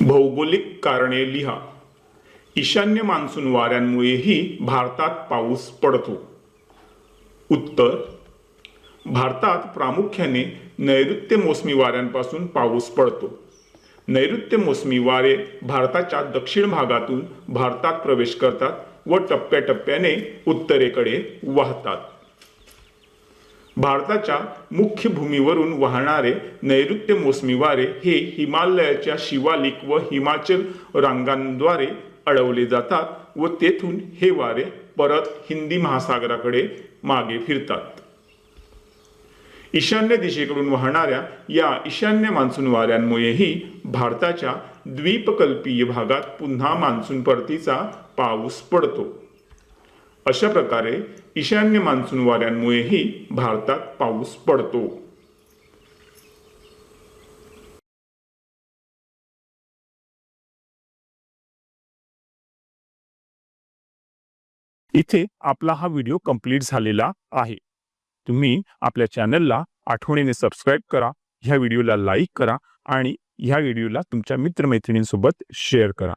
भौगोलिक कारणे लिहा. ईशान्य मान्सून वाऱ्यांमुळेही भारतात पाऊस पडतो. उत्तर भारतात प्रामुख्याने नैऋत्य मोसमी वाऱ्यांपासून पाऊस पडतो. नैऋत्य मोसमी वारे भारताच्या दक्षिण भागातून भारतात प्रवेश करतात व टप्प्याटप्प्याने उत्तरेकडे वाहतात. भारताच्या मुख्य भूमीवरून वाहणारे नैऋत्य मोसमी वारे हे हिमालयाच्या शिवालिक व हिमाचल रांगांद्वारे अडवले जातात व तेथून हे वारे परत हिंदी महासागराकडे मागे फिरतात. ईशान्य दिशेकडून वाहणाऱ्या या ईशान्य मान्सून वाऱ्यांमुळेही भारताच्या द्वीपकल्पीय भागात पुन्हा मान्सून परतीचा पाऊस पडतो. अशा प्रकारे ईशान्य मान्सून वाऱ्यांमुळेही भारतात पाऊस पडतो. इथे आपला हा व्हिडिओ कंप्लीट झालेला आहे. तुम्ही आपल्या चॅनलला आठवणीने सबस्क्राईब करा ह्या व्हिडिओला लाईक करा आणि ह्या व्हिडिओला तुमच्या मित्रमैत्रिणींसोबत शेअर करा.